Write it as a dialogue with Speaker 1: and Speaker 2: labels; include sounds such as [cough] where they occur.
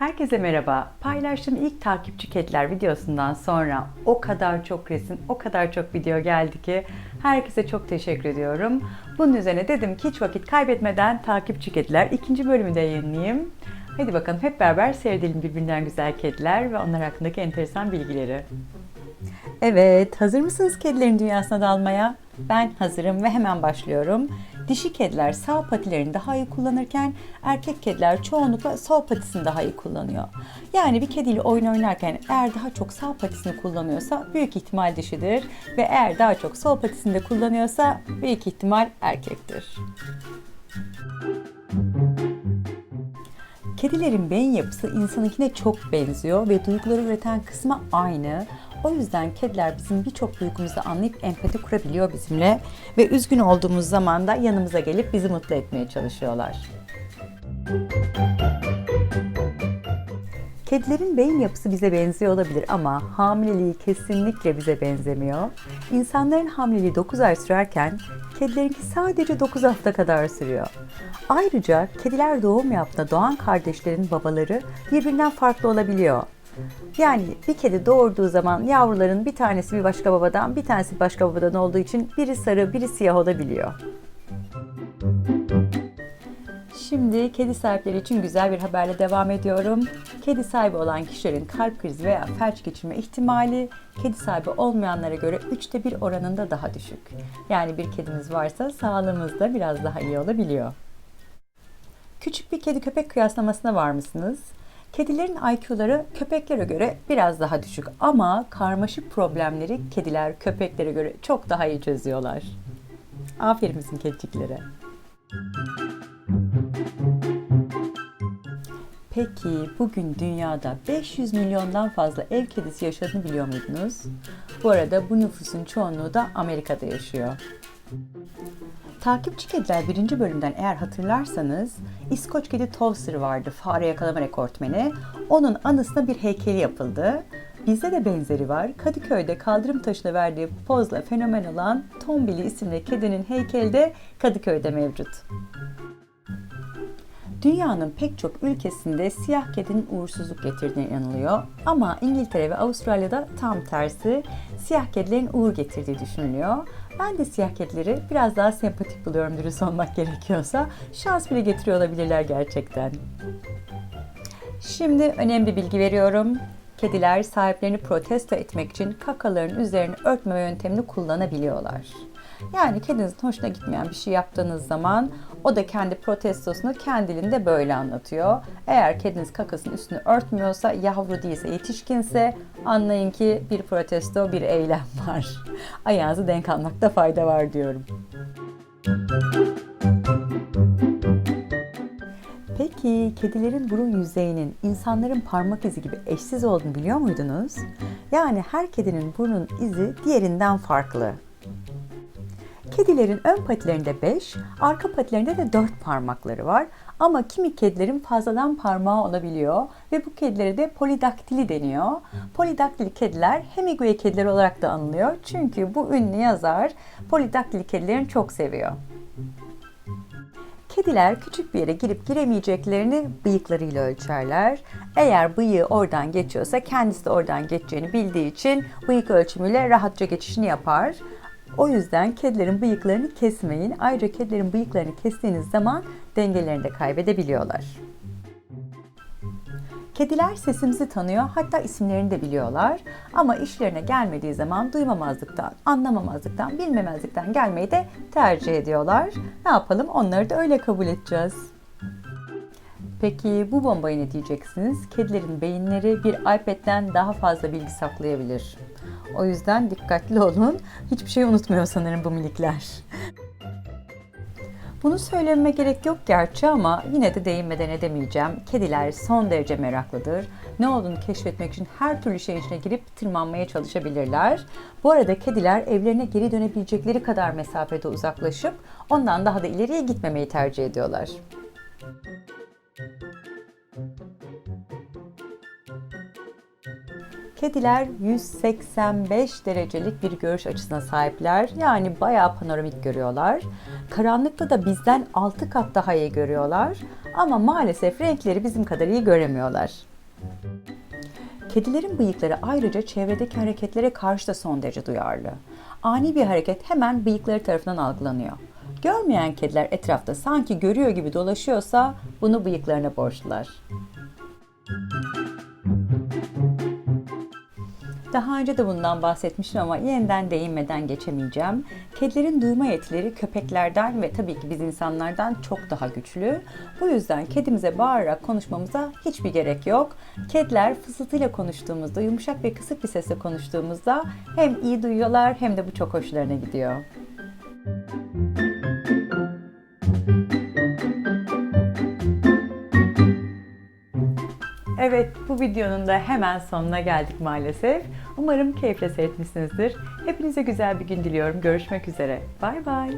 Speaker 1: Herkese merhaba. Paylaştığım ilk takipçi kediler videosundan sonra o kadar çok resim, o kadar çok video geldi ki herkese çok teşekkür ediyorum. Bunun üzerine dedim ki hiç vakit kaybetmeden takipçi kediler ikinci bölümü de yayınlayayım. Hadi bakalım hep beraber seyredelim birbirinden güzel kediler ve onlar hakkındaki enteresan bilgileri. Evet, hazır mısınız kedilerin dünyasına dalmaya? Ben hazırım ve hemen başlıyorum. Dişi kediler sağ patilerini daha iyi kullanırken erkek kediler çoğunlukla sol patisini daha iyi kullanıyor. Yani bir kediyle oyun oynarken eğer daha çok sağ patisini kullanıyorsa büyük ihtimal dişidir ve eğer daha çok sol patisini de kullanıyorsa büyük ihtimal erkektir. Kedilerin beyin yapısı insanınkine çok benziyor ve duyguları üreten kısmı aynı. O yüzden kediler bizim birçok duygumuzu anlayıp empati kurabiliyor bizimle ve üzgün olduğumuz zaman da yanımıza gelip bizi mutlu etmeye çalışıyorlar. Kedilerin beyin yapısı bize benziyor olabilir ama hamileliği kesinlikle bize benzemiyor. İnsanların hamileliği 9 ay sürerken kedilerinki sadece 9 hafta kadar sürüyor. Ayrıca kediler doğum yaptığında doğan kardeşlerin babaları birbirinden farklı olabiliyor. Yani bir kedi doğurduğu zaman yavruların bir tanesi bir başka babadan, bir tanesi başka babadan olduğu için biri sarı, biri siyah olabiliyor. Şimdi kedi sahipleri için güzel bir haberle devam ediyorum. Kedi sahibi olan kişilerin kalp krizi veya felç geçirme ihtimali kedi sahibi olmayanlara göre 3'te 1 oranında daha düşük. Yani bir kedimiz varsa sağlığımız da biraz daha iyi olabiliyor. Küçük bir kedi köpek kıyaslamasına var mısınız? Kedilerin IQ'ları köpeklere göre biraz daha düşük ama karmaşık problemleri kediler köpeklere göre çok daha iyi çözüyorlar. Aferin bizim kediciklere. Peki bugün dünyada 500 milyondan fazla ev kedisi yaşadığını biliyor muydunuz? Bu arada bu nüfusun çoğunluğu da Amerika'da yaşıyor. Takipçi kediler birinci bölümden eğer hatırlarsanız İskoç kedi Towser vardı fare yakalama rekortmeni. Onun anısına bir heykeli yapıldı. Bizde de benzeri var. Kadıköy'de kaldırım taşına verdiği pozla fenomen olan Tombili isimli kedinin heykeli de Kadıköy'de mevcut. Dünyanın pek çok ülkesinde siyah kedinin uğursuzluk getirdiğine inanılıyor. Ama İngiltere ve Avustralya'da tam tersi siyah kedilerin uğur getirdiği düşünülüyor. Ben de siyah kedileri biraz daha sempatik buluyorum dürüst olmak [laughs] gerekiyorsa. Şans bile getiriyor olabilirler gerçekten. Şimdi önemli bir bilgi veriyorum. Kediler sahiplerini protesto etmek için kakaların üzerini örtmeme yöntemini kullanabiliyorlar. Yani kedinizin hoşuna gitmeyen bir şey yaptığınız zaman o da kendi protestosunu kendiliğinde böyle anlatıyor. Eğer kediniz kakasının üstünü örtmüyorsa, yavru değilse, yetişkinse anlayın ki bir protesto, bir eylem [laughs] var. Ayağınızı denk almakta fayda var diyorum. Peki kedilerin burun yüzeyinin insanların parmak izi gibi eşsiz olduğunu biliyor muydunuz? Yani her kedinin burnun izi diğerinden farklı. Kedilerin ön patilerinde 5, arka patilerinde de 4 parmakları var. Ama kimi kedilerin fazladan parmağı olabiliyor ve bu kedilere de polidaktili deniyor. Polidaktili kediler Hemingway kedileri olarak da anılıyor. Çünkü bu ünlü yazar polidaktili kedilerini çok seviyor. Kediler küçük bir yere girip giremeyeceklerini bıyıklarıyla ölçerler. Eğer bıyığı oradan geçiyorsa kendisi de oradan geçeceğini bildiği için bıyık ölçümüyle rahatça geçişini yapar. O yüzden kedilerin bıyıklarını kesmeyin. Ayrıca kedilerin bıyıklarını kestiğiniz zaman dengelerini de kaybedebiliyorlar. Kediler sesimizi tanıyor, hatta isimlerini de biliyorlar. Ama işlerine gelmediği zaman duymamazlıktan, anlamamazlıktan, bilmemezlikten gelmeyi de tercih ediyorlar. Ne yapalım? Onları da öyle kabul edeceğiz. Peki bu bombayı ne diyeceksiniz? Kedilerin beyinleri bir iPad'den daha fazla bilgi saklayabilir. O yüzden dikkatli olun. Hiçbir şey unutmuyor sanırım bu minikler. Bunu söylememe gerek yok gerçi ama yine de değinmeden edemeyeceğim. Kediler son derece meraklıdır. Ne olduğunu keşfetmek için her türlü şeyin içine girip tırmanmaya çalışabilirler. Bu arada kediler evlerine geri dönebilecekleri kadar mesafede uzaklaşıp ondan daha da ileriye gitmemeyi tercih ediyorlar. Kediler 185 derecelik bir görüş açısına sahipler. Yani bayağı panoramik görüyorlar. Karanlıkta da bizden 6 kat daha iyi görüyorlar. Ama maalesef renkleri bizim kadar iyi göremiyorlar. Kedilerin bıyıkları ayrıca çevredeki hareketlere karşı da son derece duyarlı. Ani bir hareket hemen bıyıkları tarafından algılanıyor. Görmeyen kediler etrafta sanki görüyor gibi dolaşıyorsa bunu bıyıklarına borçlular. Daha önce de bundan bahsetmiştim ama yeniden değinmeden geçemeyeceğim. Kedilerin duyma yetileri köpeklerden ve tabii ki biz insanlardan çok daha güçlü. Bu yüzden kedimize bağırarak konuşmamıza hiçbir gerek yok. Kediler fısıltıyla konuştuğumuzda, yumuşak ve kısık bir sesle konuştuğumuzda hem iyi duyuyorlar hem de bu çok hoşlarına gidiyor. Evet, bu videonun da hemen sonuna geldik maalesef. Umarım keyifle seyretmişsinizdir. Hepinize güzel bir gün diliyorum. Görüşmek üzere. Bay bay.